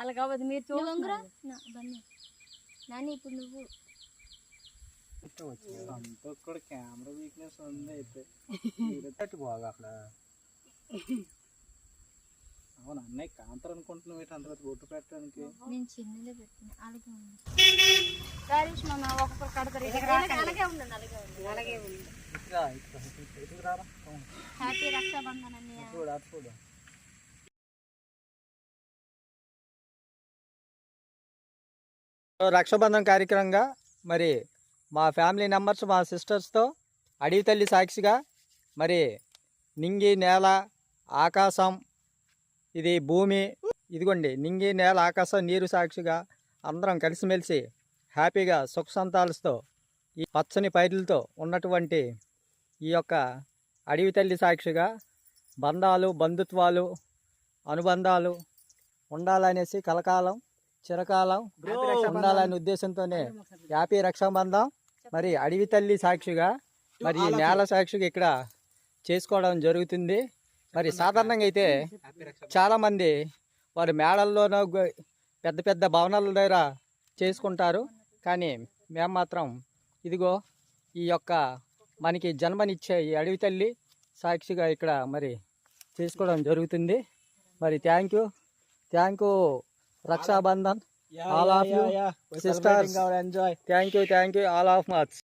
అలా కావద్దు మీరు చూడండి నాని ఇప్పుడు నువ్వు. కూడా కెమెరా వీక్నెస్ ఉంది అయితే. బాగా అక్కడ. అవును అన్నయ్య కాంతర్ అనుకుంటున్నావు ఏంటి అంత బొట్టు పెట్టడానికి. నేను చిన్నదే పెట్టిన. అలాగే ఉంది. సారీస్ మామ ఒక్కొక్కరు కడతారు అలాగే ఉండండి అలాగే ఉండండి అలాగే ఉంది. ఇటురా, ఇటురా, ఇటు- ఇటుకు రారా. అవును. హ్యాపీ రక్షాబంధన్ అన్నయ్య. చూడు అటు చూడు. రక్షాబంధం కార్యక్రమంగా మరి మా ఫ్యామిలీ మెంబర్స్ మా సిస్టర్స్తో అడవి తల్లి సాక్షిగా మరి నింగి నేల ఆకాశం ఇది భూమి ఇదిగోండి నింగి నేల ఆకాశం నీరు సాక్షిగా అందరం కలిసిమెలిసి హ్యాపీగా సుఖ సంతాలతో ఈ పచ్చని పైర్లతో ఉన్నటువంటి ఈ యొక్క అడవి తల్లి సాక్షిగా బంధాలు బంధుత్వాలు అనుబంధాలు ఉండాలనేసి కలకాలం చిరకాలం ఉండాలనే ఉద్దేశంతోనే హ్యాపీ రక్షాబంధం మరి అడవి తల్లి సాక్షిగా మరి ఈ నేల సాక్షిగా ఇక్కడ చేసుకోవడం జరుగుతుంది. మరి సాధారణంగా అయితే చాలామంది వారి మేడల్లోనో పెద్ద పెద్ద భవనాల దగ్గర చేసుకుంటారు. కానీ మేము మాత్రం ఇదిగో ఈ యొక్క మనకి జన్మనిచ్చే ఈ అడవి తల్లి సాక్షిగా ఇక్కడ మరి చేసుకోవడం జరుగుతుంది. మరి thank you. Thank you Rakshabandhan. All sisters thank you thank you all of much